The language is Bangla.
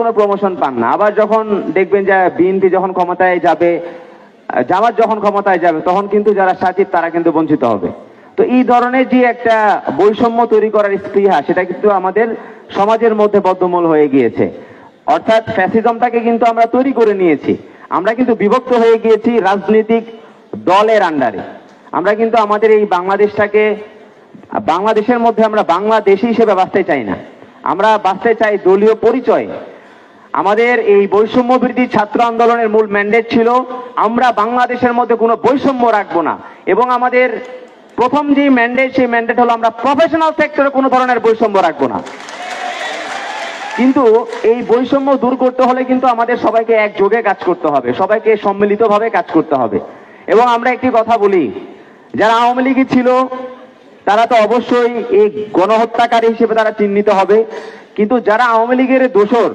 কোনো প্রমোশন পান না। আবার যখন দেখবেন যে বিএনপি যখন ক্ষমতায় যাবে জামাত যখন ক্ষমতায় যাবে, তখন কিন্তু যারা সাচিব তারা কিন্তু বঞ্চিত হবে। তো এই ধরনের যে একটা বৈষম্য তৈরি করার স্পৃহা, সেটা কিন্তু আমাদের সমাজের মধ্যে বদ্ধমূল হয়ে গিয়েছে। অর্থাৎ ফ্যাসিজমটাকে কিন্তু আমরা তৈরি করে নিয়েছি। আমরা কিন্তু বিভক্ত হয়ে গিয়েছি রাজনৈতিক দলের আন্ডারে আমরা কিন্তু আমাদের এই বাংলাদেশটাকে, বাংলাদেশের মধ্যে আমরা বাংলাদেশি হিসেবে বাঁচতে চাই না। আমরা বাঁচতে চাই দলীয় পরিচয়। আমাদের এই বৈষম্য বৃদ্ধি ছাত্র আন্দোলনের মূল ম্যান্ডেট ছিল, আমরা বাংলাদেশের মধ্যে কোনো বৈষম্য রাখব না। এবং আমাদের প্রথম যে ম্যান্ডেট সেই ম্যান্ডেট হলো আমরা প্রফেশনাল সেক্টরে কোনো ধরনের বৈষম্য রাখব না। কিন্তু এই বৈষম্য দূর করতে হলে কিন্তু আমাদের সবাইকে একযোগে কাজ করতে হবে, সবাইকে সম্মিলিতভাবে কাজ করতে হবে। এবং আমরা একটি কথা বলি, যারা আওয়ামী লীগই ছিল, তারা তো অবশ্যই এই গণহত্যাকারী হিসেবে তারা চিহ্নিত হবে। কিন্তু যারা আওয়ামী লীগের দোষর